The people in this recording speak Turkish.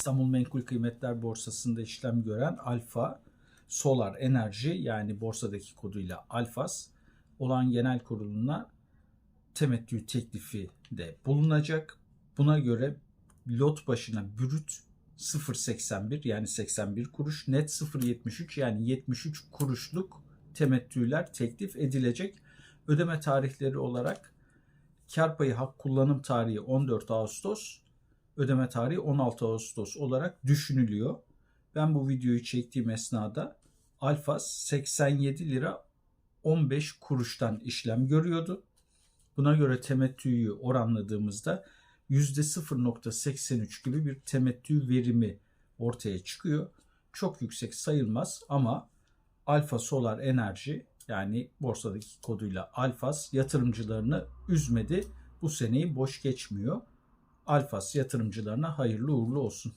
İstanbul Menkul Kıymetler Borsası'nda işlem gören Alfa Solar Enerji yani borsadaki koduyla Alfas olan genel kuruluna temettü teklifi de bulunacak. Buna göre lot başına brüt 0.81 yani 81 kuruş, net 0.73 yani 73 kuruşluk temettüler teklif edilecek. Ödeme tarihleri olarak kar payı hak kullanım tarihi 14 Ağustos, ödeme tarihi 16 Ağustos olarak düşünülüyor. Ben bu videoyu çektiğim esnada Alfas 87 lira 15 kuruştan işlem görüyordu. Buna göre temettüyü oranladığımızda %0.83 gibi bir temettü verimi ortaya çıkıyor. Çok yüksek sayılmaz ama Alfa Solar Enerji yani borsadaki koduyla Alfas yatırımcılarını üzmedi. Bu seneyi boş geçmiyor. Alfas yatırımcılarına hayırlı uğurlu olsun.